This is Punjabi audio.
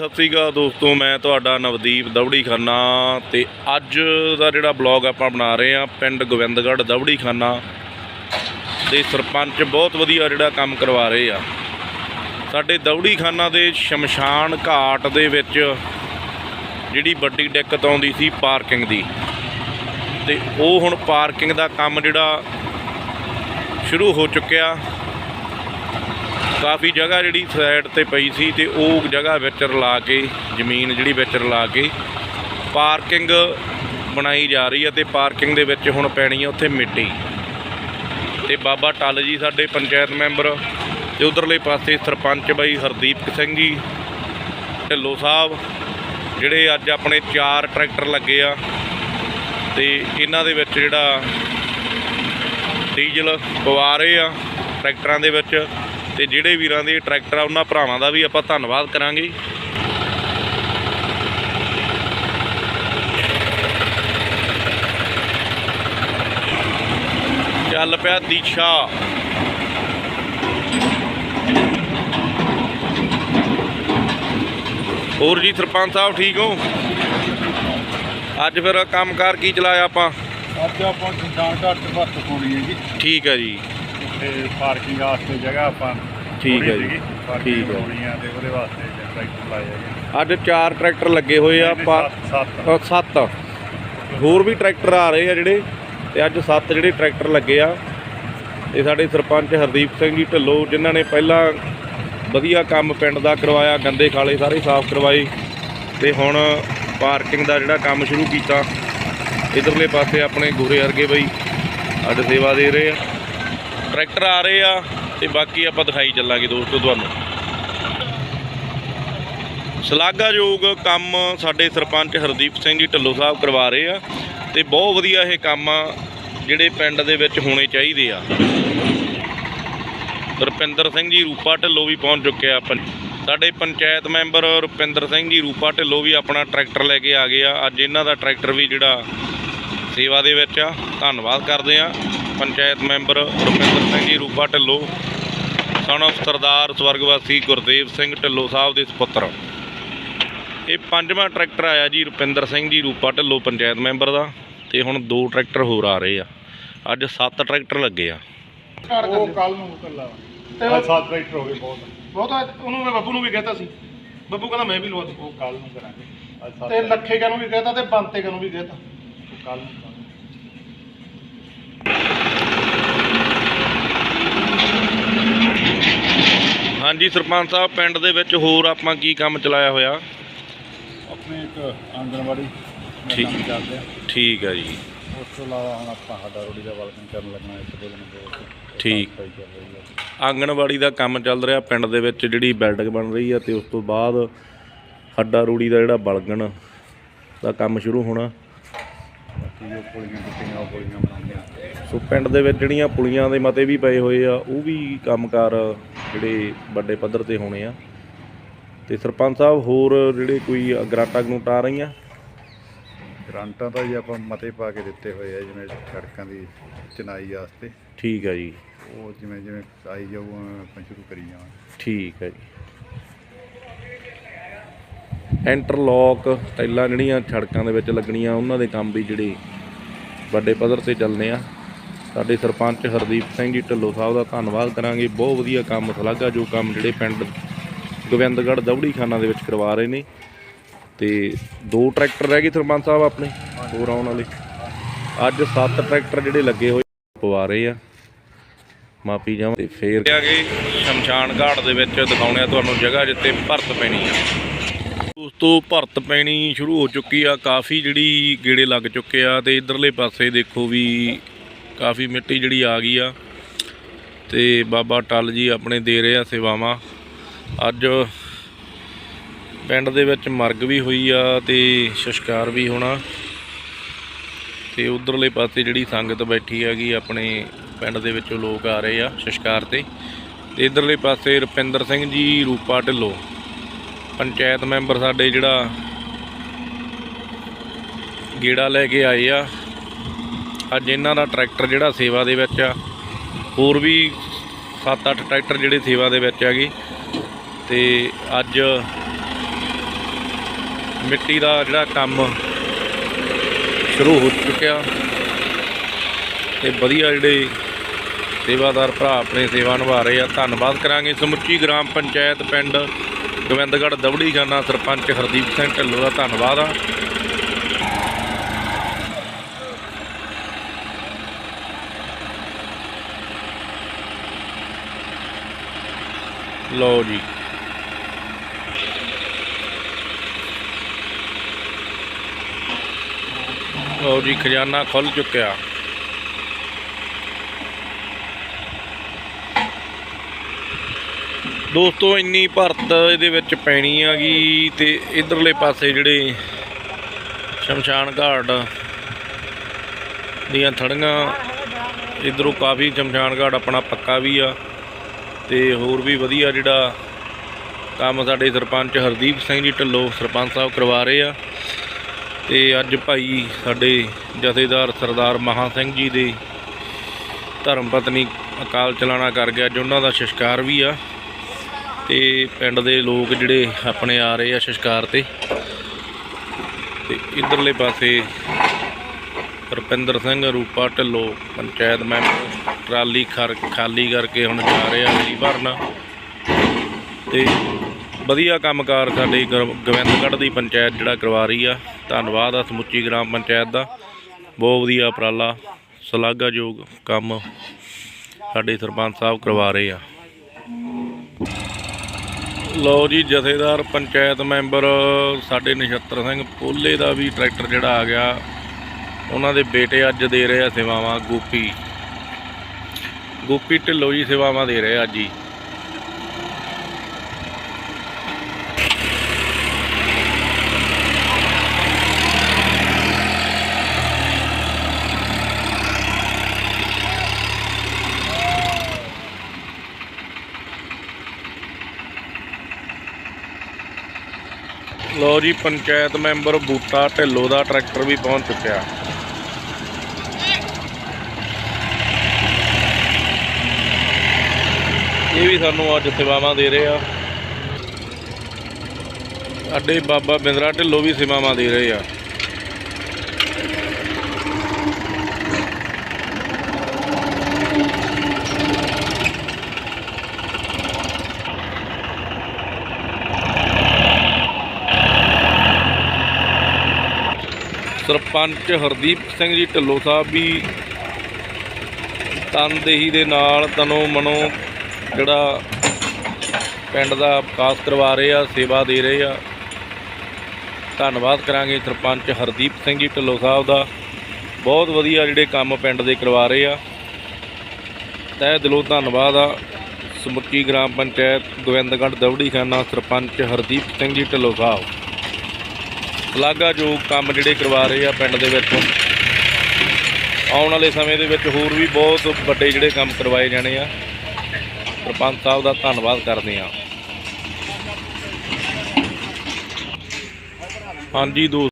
ਸਤਿ ਸ੍ਰੀ ਅਕਾਲ ਦੋਸਤੋ, ਮੈਂ ਤੁਹਾਡਾ ਨਵਦੀਪ ਦਵੜੀ ਖਾਨਾ ਤੇ ਅੱਜ ਦਾ ਜਿਹੜਾ ਬਲੌਗ ਆਪਾਂ ਬਣਾ ਰਹੇ ਆ ਪਿੰਡ ਗੋਬਿੰਦਗੜ੍ਹ ਦਵੜੀ ਖਾਨਾ ਦੇ ਸਰਪੰਚ ਬਹੁਤ ਵਧੀਆ ਜਿਹੜਾ ਕੰਮ ਕਰਵਾ ਰਹੇ ਆ। ਸਾਡੇ ਦਵੜੀ ਖਾਨਾ ਦੇ ਸ਼ਮਸ਼ਾਨ ਘਾਟ ਦੇ ਵਿੱਚ ਜਿਹੜੀ ਵੱਡੀ ਦਿੱਕਤ ਆਉਂਦੀ ਸੀ ਪਾਰਕਿੰਗ ਦੀ ਤੇ ਉਹ ਹੁਣ ਪਾਰਕਿੰਗ ਦਾ ਕੰਮ ਜਿਹੜਾ ਸ਼ੁਰੂ ਹੋ ਚੁੱਕਿਆ। ਕਾਫੀ ਜਗ੍ਹਾ ਜਿਹੜੀ ਸਾਈਡ ਤੇ ਪਈ ਸੀ ਤੇ ਉਹ ਜਗ੍ਹਾ ਵਿੱਚ ਰਲਾ ਕੇ, ਜ਼ਮੀਨ ਜਿਹੜੀ ਵਿੱਚ ਰਲਾ ਕੇ ਪਾਰਕਿੰਗ ਬਣਾਈ ਜਾ ਰਹੀ ਹੈ ਤੇ ਪਾਰਕਿੰਗ ਦੇ ਵਿੱਚ ਹੁਣ ਪੈਣੀ ਹੈ ਉੱਥੇ ਮਿੱਟੀ। ਤੇ ਬਾਬਾ ਟੱਲ ਜੀ ਸਾਡੇ ਪੰਚਾਇਤ ਮੈਂਬਰ ਤੇ ਉਧਰਲੇ ਪਾਸੇ ਸਰਪੰਚ ਬਾਈ ਹਰਦੀਪ ਸਿੰਘ ਜੀ, ਢਿੱਲੋਂ ਸਾਹਿਬ, ਜਿਹੜੇ ਅੱਜ ਆਪਣੇ ਚਾਰ ਟਰੈਕਟਰ ਲੱਗੇ ਆ ਤੇ ਇਹਨਾਂ ਦੇ ਵਿੱਚ ਜਿਹੜਾ ਡੀਜ਼ਲ ਪਵਾ ਰਹੇ ਆ ਟਰੈਕਟਰਾਂ ਦੇ ਵਿੱਚ। ਤੇ ਜਿਹੜੇ ਵੀਰਾਂ ਦੇ ਟਰੈਕਟਰ ਆ ਉਹਨਾਂ ਭਰਾਵਾਂ ਦਾ ਵੀ ਆਪਾਂ ਧੰਨਵਾਦ ਕਰਾਂਗੇ। ਚੱਲ ਪਿਆ ਦੀਸ਼ਾ। ਹੋਰ ਜੀ ਸਰਪੰਚ ਸਾਹਿਬ ਠੀਕ ਹੋ? ਅੱਜ ਫਿਰ ਕੰਮਕਾਰ ਕੀ ਚਲਾਇਆ ਆਪਾਂ? ਅੱਜ ਆਪਾਂ ਸ਼ਮਸ਼ਾਨ ਘਾਟ ਤੇ ਭਰਤ ਪਾਉਣੀ ਹੈ ਜੀ। ਠੀਕ ਹੈ ਜੀ। ਤੇ ਪਾਰਕਿੰਗ ਵਾਸਤੇ ਜਗ੍ਹਾ ਆਪਾਂ ਠੀਕ ਹੈ ਜੀ, ਠੀਕ ਹੈ। ਬਣਾਉਣੀ ਆ ਤੇ ਉਹਦੇ ਵਾਸਤੇ ਟਰੈਕਟਰ ਲਾਏ ਹੈਗੇ ਅੱਜ ਚਾਰ ਟਰੈਕਟਰ ਲੱਗੇ ਹੋਏ ਆ ਪਰ ਸੱਤ- ਸੱਤ। ਅ, ਸੱਤ। ਹੋਰ ਵੀ ਟਰੈਕਟਰ ਆ ਰਹੇ ਆ ਜਿਹੜੇ ਤੇ ਅੱਜ ਸੱਤ ਜਿਹੜੇ ਟਰੈਕਟਰ ਲੱਗੇ ਆ। ਇਹ ਸਾਡੇ ਸਰਪੰਚ ਹਰਦੀਪ ਸਿੰਘ ਜੀ ਢਿੱਲੋਂ ਜਿਨ੍ਹਾਂ ਨੇ ਪਹਿਲਾਂ ਵਧੀਆ ਕੰਮ ਪਿੰਡ ਦਾ ਕਰਵਾਇਆ ਗੰਦੇ ਖਾਲੇ ਸਾਰੇ ਸਾਫ਼ ਕਰਵਾਏ। ਤੇ ਹੁਣ ਪਾਰਕਿੰਗ ਦਾ ਜਿਹੜਾ ਕੰਮ ਸ਼ੁਰੂ ਕੀਤਾ ਇਧਰਲੇ ਪਾਸੇ ਆਪਣੇ ਗੋਰੇ ਵਰਗੇ ਬਈ ਅੱਜ ਸੇਵਾ ਦੇ ਰਹੇ ਆ। ਟਰੈਕਟਰ ਆ ਰਹੇ ਆ। ਤੇ ਬਾਕੀ ਆਪਾਂ ਦਿਖਾਈ ਚੱਲਾਂਗੇ ਦੋਸਤੋ ਤੁਹਾਨੂੰ। ਸ਼ਲਾਘਾਯੋਗ ਕੰਮ ਸਾਡੇ ਸਰਪੰਚ ਹਰਦੀਪ ਸਿੰਘ ਜੀ ਢੱਲੋ ਸਾਹਿਬ ਕਰਵਾ ਰਹੇ ਆ ਤੇ ਬਹੁਤ ਵਧੀਆ ਇਹ ਕੰਮ ਆ ਜਿਹੜੇ ਪਿੰਡ ਦੇ ਵਿੱਚ ਹੋਣੇ ਚਾਹੀਦੇ ਆ। ਰੁਪਿੰਦਰ ਸਿੰਘ ਜੀ ਰੂਪਾ ਢੱਲੋ ਵੀ ਪਹੁੰਚ ਚੁੱਕੇ ਆ ਆਪਾਂ ਸਾਡੇ ਪੰਚਾਇਤ ਮੈਂਬਰ ਰੁਪਿੰਦਰ ਸਿੰਘ ਜੀ ਰੂਪਾ ਢੱਲੋ ਵੀ ਆਪਣਾ ਟਰੈਕਟਰ ਲੈ ਕੇ ਆ ਗਏ ਆ। ਅੱਜ ਇਹਨਾਂ ਦਾ ਟਰੈਕਟਰ ਵੀ ਜਿਹੜਾ ਸੇਵਾ ਦੇ ਵਿੱਚ ਆ। ਧੰਨਵਾਦ ਕਰਦੇ ਆ। Panchayat member Rupinder Singh ji Rupa ਢੱਲੋ son of ਸਰਦਾਰ ਸਵਰਗਵਾਸੀ ਗੁਰਦੇਵ ਸਿੰਘ ਢੱਲੋ ਸਾਹਿਬ ਦੇ ਸੁਪੁੱਤਰ। ਇਹ ਪੰਜਵਾਂ ਟਰੈਕਟਰ ਆਇਆ ਜੀ ਰੁਪਿੰਦਰ ਸਿੰਘ ਜੀ ਰੂਪਾ ਢੱਲੋ ਪੰਚਾਇਤ ਮੈਂਬਰ ਦਾ ਤੇ ਹੁਣ ਦੋ ਟਰੈਕਟਰ ਹੋਰ ਆ ਰਹੇ ਆ। ਅੱਜ ਸੱਤ ਟਰੈਕਟਰ ਲੱਗੇ ਆ। ਉਹ ਕੱਲ ਨੂੰ ਕੱਲਾ ਤੇ ਅੱਜ ਸੱਤ ਟਰੈਕਟਰ ਹੋ ਗਏ ਬਹੁਤ। ਬਹੁਤ ਆ, ਉਹਨੂੰ ਮੈਂ ਬੱਬੂ ਨੂੰ ਵੀ ਕਹਿਤਾ ਸੀ। ਬੱਬੂ ਕਹਿੰਦਾ ਮੈਂ ਵੀ ਲਵਾ ਦੂੰ ਉਹ ਕੱਲ ਨੂੰ ਕਰਾਂਗੇ। ਤੇ ਲੱਖੇ ਕਾ ਨੂੰ ਵੀ ਕਹਿਤਾ ਤੇ ਬੰਤੇ ਕਾ ਨੂੰ ਵੀ ਕਹਿਤਾ। ਕੱਲ ਨੂੰ ਹਾਂਜੀ ਸਰਪੰਚ ਸਾਹਿਬ ਪਿੰਡ ਦੇ ਵਿੱਚ ਹੋਰ ਆਪਾਂ ਕੀ ਕੰਮ ਚਲਾਇਆ ਹੋਇਆ? ਆਪਣੇ ਇੱਕ ਆਂਗਣਵਾੜੀ ਦਾ ਠੀਕ। ਕੰਮ ਆ ਠੀਕ ਹੈ ਜੀ। ਉਸ ਤੋਂ ਇਲਾਵਾ ਹੁਣ ਆਪਾਂ ਸਾਡਾ ਰੋੜੀ ਦਾ ਵਲਕਨ ਕਰਨ ਲੱਗਣਾ ਇੱਕ ਦੋ ਦਿਨ ਦੇ ਵਿੱਚ ਠੀਕ। ਸਫ਼ਾਈ ਚੱਲ ਰਹੀ ਹੈ ਆਂਗਣਵਾੜੀ ਦਾ ਕੰਮ ਚੱਲ ਰਿਹਾ ਪਿੰਡ ਦੇ ਵਿੱਚ ਜਿਹੜੀ ਬਿਲਡਿੰਗ ਬਣ ਰਹੀ ਆ ਤੇ ਉਸ ਤੋਂ ਬਾਅਦ ਹੱਡਾ ਰੂੜੀ ਦਾ ਜਿਹੜਾ ਬਲਗਣ ਦਾ ਕੰਮ ਸ਼ੁਰੂ ਹੋਣਾ। ਬਾਕੀ ਜੋ ਪੁਲੀਆਂ ਟੁੱਟੀਆਂ ਉਹ ਪੁਲੀਆਂ ਬਣਾਉਂਦੇ ਸੋ ਪਿੰਡ ਦੇ ਵਿੱਚ ਜਿਹੜੀਆਂ ਪੁਲੀਆਂ ਦੇ ਮਤੇ ਵੀ ਪਏ ਹੋਏ ਆ ਉਹ ਵੀ ਕੰਮਕਾਰ ਜਿਹੜੇ ਵੱਡੇ ਪੱਧਰ ਤੇ ਹੋਣੇ ਆ। ਤੇ ਸਰਪੰਚ ਸਾਹਿਬ ਹੋਰ ਜਿਹੜੇ ਕੋਈ ਗਰਾਂਟਾਂ ਗਰੂੰਟਾਂ ਆ ਰਹੀਆਂ? ਗ੍ਰਾਂਟਾਂ ਤਾਂ ਜੀ ਆਪਾਂ ਮਤੇ ਪਾ ਕੇ ਦਿੱਤੇ ਹੋਏ ਆ ਜਿਵੇਂ ਸੜਕਾਂ ਦੀ ਚਨਾਈ ਵਾਸਤੇ। ਠੀਕ ਹੈ ਜੀ। ਉਹ ਜਿਵੇਂ ਜਿਵੇਂ ਆਈ ਜਾਊ ਉਵੇਂ ਆਪਾਂ ਸ਼ੁਰੂ ਕਰੀ ਜਾਵਾਂਗੇ। ਠੀਕ ਹੈ ਜੀ। ਇੰਟਰਲੌਕ ਟਾਈਲਾਂ ਜਿਹੜੀਆਂ ਸੜਕਾਂ ਦੇ ਵਿੱਚ ਲੱਗਣੀਆਂ ਉਹਨਾਂ ਦੇ ਕੰਮ ਵੀ ਜਿਹੜੇ ਵੱਡੇ ਪੱਧਰ ਤੇ ਚੱਲਨੇ ਆ। ਸਾਡੇ ਸਰਪੰਚ ਹਰਦੀਪ ਸਿੰਘ ਜੀ ਢਿੱਲੋਂ ਸਾਹਿਬ ਦਾ ਧੰਨਵਾਦ ਕਰਾਂਗੇ। ਬਹੁਤ ਵਧੀਆ ਕੰਮ ਸਲਾਘਾ ਜੋ ਕੰਮ ਜਿਹੜੇ ਪਿੰਡ ਗੋਬਿੰਦਗੜ੍ਹ ਦਵੜੀ ਖਾਨਾ ਦੇ ਵਿੱਚ ਕਰਵਾ ਰਹੇ ਨੇ। ਤੇ ਦੋ ਟਰੈਕਟਰ ਰਹਿ ਗਏ ਸਰਪੰਚ ਸਾਹਿਬ ਆਪਣੇ, ਹੋਰ ਆਉਣ ਵਾਲੇ। ਅੱਜ ਸੱਤ ਟਰੈਕਟਰ ਜਿਹੜੇ ਲੱਗੇ ਹੋਏ ਪਵਾ ਰਹੇ ਆ। ਮਾਪੀ ਜਾਵਾਂ ਤੇ ਫੇਰ ਆ ਗਏ। ਸ਼ਮਸ਼ਾਨ ਘਾਟ ਦੇ ਵਿੱਚ ਦਿਖਾਉਣੇ ਆ ਤੁਹਾਨੂੰ ਜਗ੍ਹਾ ਜਿੱਤੇ ਭਰਤ ਪੈਣੀ ਆ। ਉਸ ਤੋਂ ਭਰਤ ਪੈਣੀ ਸ਼ੁਰੂ ਹੋ ਚੁੱਕੀ ਆ। ਕਾਫੀ ਜਿਹੜੀ ਗੇੜੇ ਲੱਗ ਚੁੱਕੇ ਆ ਤੇ ਇਧਰਲੇ ਪਾਸੇ ਦੇਖੋ ਵੀ ਕਾਫੀ ਮਿੱਟੀ ਜਿਹੜੀ ਆ ਗਈ ਆ। ਤੇ ਬਾਬਾ ਟੱਲ ਜੀ ਆਪਣੇ ਦੇ ਰਹੇ ਆ ਸੇਵਾਵਾਂ। ਅੱਜ ਪਿੰਡ ਦੇ ਵਿੱਚ ਮਰਗ ਵੀ ਹੋਈ ਆ ਤੇ ਸ਼ਸ਼ਕਾਰ ਵੀ ਹੋਣਾ। ਤੇ ਉਧਰਲੇ ਪਾਸੇ ਜਿਹੜੀ ਸੰਗਤ ਬੈਠੀ ਹੈਗੀ, ਆਪਣੇ ਪਿੰਡ ਦੇ ਵਿੱਚੋਂ ਲੋਕ ਆ ਰਹੇ ਆ ਸ਼ਸ਼ਕਾਰ ਤੇ। ਤੇ ਇਧਰਲੇ ਪਾਸੇ ਰੁਪਿੰਦਰ ਸਿੰਘ ਜੀ, ਰੂਪਾ ਢਿੱਲੋਂ। ਪੰਚਾਇਤ ਮੈਂਬਰ ਸਾਡੇ ਜਿਹੜਾ ਗੇੜਾ ਲੈ ਕੇ ਆਏ ਆ। ਅੱਜ ਇਹਨਾਂ ਦਾ ਟਰੈਕਟਰ ਜਿਹੜਾ ਸੇਵਾ ਦੇ ਵਿੱਚ ਆ, ਹੋਰ ਵੀ 7-8 ਟਰੈਕਟਰ ਜਿਹੜੇ ਸੇਵਾ ਦੇ ਵਿੱਚ ਹੈਗੇ। ਤੇ ਅੱਜ ਮਿੱਟੀ ਦਾ ਜਿਹੜਾ ਕੰਮ ਸ਼ੁਰੂ ਹੋ ਚੁੱਕਿਆ। ਤੇ ਵਧੀਆ ਜਿਹੜੇ ਸੇਵਾਦਾਰ ਭਰਾ ਆਪਣੇ ਸੇਵਾ ਨਿਭਾ ਰਹੇ ਆ। ਧੰਨਵਾਦ ਕਰਾਂਗੇ ਸਮੁੱਚੀ ਗ੍ਰਾਮ ਪੰਚਾਇਤ ਪਿੰਡ ਗੋਬਿੰਦਗੜ੍ਹ ਦਵੜੀ ਜਾਨਾ ਸਰਪੰਚ ਹਰਦੀਪ ਸਿੰਘ ਢਿੱਲੋਂ ਦਾ ਧੰਨਵਾਦ ਆ। ਲਓ ਜੀ। ਲਓ ਜੀ, ਖਜ਼ਾਨਾ ਖੁੱਲ ਚੁੱਕਿਆ। ਦੋਸਤੋ, ਇੰਨੀ ਭਰਤ ਇਹਦੇ ਵਿੱਚ ਪੈਣੀ ਹੈਗੀ ਤੇ ਇਧਰਲੇ ਪਾਸੇ ਜਿਹੜੇ ਸ਼ਮਸ਼ਾਨ ਘਾਟ ਦੀਆਂ ਥੜੀਆਂ ਇਧਰੋਂ ਕਾਫੀ ਸ਼ਮਸ਼ਾਨ ਘਾਟ ਆਪਣਾ ਪੱਕਾ ਵੀ ਆ। ਤੇ ਹੋਰ ਵੀ ਵਧੀਆ ਜਿਹੜਾ ਕੰਮ ਸਾਡੇ ਸਰਪੰਚ ਹਰਦੀਪ ਸਿੰਘ ਜੀ ਢਿੱਲੋਂ ਸਰਪੰਚ ਸਾਹਿਬ ਕਰਵਾ ਰਹੇ ਆ। ਤੇ ਅੱਜ ਭਾਈ ਸਾਡੇ ਜਥੇਦਾਰ ਸਰਦਾਰ ਮਹਾ ਸਿੰਘ ਜੀ ਦੇ ਧਰਮ ਪਤਨੀ ਅਕਾਲ ਚਲਾਣਾ ਕਰ ਗਿਆ, ਅੱਜ ਉਹਨਾਂ ਦਾ ਸਿਸ਼ਕਾਰ ਵੀ ਆ। ਤੇ ਪਿੰਡ ਦੇ ਲੋਕ ਜਿਹੜੇ ਆਪਣੇ ਆ ਰਹੇ ਆ ਸੰਸਕਾਰ ਤੇ। ਤੇ ਇਧਰਲੇ ਪਾਸੇ ਰੁਪਿੰਦਰ ਸਿੰਘ ਰੂਪਾ ਢਿੱਲੋਂ ਪੰਚਾਇਤ ਮੈਂਬਰ ਟਰਾਲੀ ਖਰ ਖਾਲੀ ਕਰਕੇ ਹੁਣ ਜਾ ਰਹੇ ਆ ਗਰੀ ਭਰਨ। ਤੇ ਵਧੀਆ ਕੰਮਕਾਰ ਸਾਡੇ ਗਰ- ਗੋਬਿੰਦਗੜ੍ਹ ਦੀ ਪੰਚਾਇਤ ਜਿਹੜਾ ਕਰਵਾ ਰਹੀ ਆ। ਧੰਨਵਾਦ ਆ ਸਮੁੱਚੀ ਗ੍ਰਾਮ ਪੰਚਾਇਤ ਦਾ। ਬਹੁਤ ਵਧੀਆ ਉਪਰਾਲਾ, ਸ਼ਲਾਘਾਯੋਗ ਕੰਮ ਸਾਡੇ ਸਰਪੰਚ ਸਾਹਿਬ ਕਰਵਾ ਰਹੇ ਆ। ਲਓ ਜੀ, ਜਥੇਦਾਰ ਪੰਚਾਇਤ ਮੈਂਬਰ ਸਾਡੇ ਨਛੱਤਰ ਸਿੰਘ ਪੋਲੇ ਦਾ ਵੀ ਟਰੈਕਟਰ ਜਿਹੜਾ ਆ ਗਿਆ। ਉਹਨਾਂ ਦੇ ਬੇਟੇ ਅੱਜ ਦੇ ਰਹੇ ਆ ਸੇਵਾਵਾਂ, ਗੋਪੀ। ਗੋਪੀ ਢਿੱਲੋਂ ਜੀ ਸੇਵਾਵਾਂ ਦੇ ਰਹੇ ਆ ਅੱਜ ਹੀ ਲਓ ਜੀ, ਪੰਚਾਇਤ ਮੈਂਬਰ ਬੂਟਾ ਢਿੱਲੋਂ ਦਾ ਟਰੈਕਟਰ ਵੀ ਪਹੁੰਚ ਚੁੱਕਿਆ। ਇਹ ਵੀ ਸਾਨੂੰ ਅੱਜ ਸੇਵਾਵਾਂ ਦੇ ਰਹੇ ਆ। ਸਾਡੇ ਬਾਬਾ ਬਿੰਦਰਾ ਢਿੱਲੋਂ ਵੀ ਸੇਵਾਵਾਂ ਦੇ ਰਹੇ ਆ। ਸਰਪੰਚ ਹਰਦੀਪ ਸਿੰਘ ਜੀ ਢਿੱਲੋਂ ਸਾਹਿਬ ਵੀ ਤਨਦੇਹੀ ਦੇ ਨਾਲ ਤਨੋ ਮਨੋ ਜਿਹੜਾ ਪਿੰਡ ਦਾ ਵਿਕਾਸ ਕਰਵਾ ਰਹੇ ਆ, ਸੇਵਾ ਦੇ ਰਹੇ ਆ। ਧੰਨਵਾਦ ਕਰਾਂਗੇ ਸਰਪੰਚ ਹਰਦੀਪ ਸਿੰਘ ਜੀ ਢਿੱਲੋਂ ਸਾਹਿਬ ਦਾ। ਬਹੁਤ ਵਧੀਆ ਜਿਹੜੇ ਕੰਮ ਪਿੰਡ ਦੇ ਕਰਵਾ ਰਹੇ ਆ। ਤਹਿ ਦਿਲੋਂ ਧੰਨਵਾਦ ਆ। ਸਮੁੱਚੀ ਗ੍ਰਾਮ ਪੰਚਾਇਤ ਗੋਬਿੰਦਗੜ੍ਹ ਦਵੜੀਖਾਨਾ ਸਰਪੰਚ ਹਰਦੀਪ ਸਿੰਘ ਜੀ ਢਿੱਲੋਂ ਸਾਹਿਬ। ਸ਼ਲਾਘਾਯੋਗ ਕੰਮ ਜਿਹੜੇ ਕਰਵਾ ਰਹੇ ਆ ਪਿੰਡ ਦੇ ਵਿੱਚ। ਆਉਣ ਵਾਲੇ ਸਮੇਂ ਦੇ ਵਿੱਚ ਹੋਰ ਵੀ ਬਹੁਤ ਵੱਡੇ ਜਿਹੜੇ ਕੰਮ ਕਰਵਾਏ ਜਾਣੇ ਆ। ਸਰਪੰਚ ਸਾਹਿਬ ਦਾ ਧੰਨਵਾਦ ਕਰਦੇ ਹਾਂ। ਹਾਂਜੀ ਦੋਸਤੋ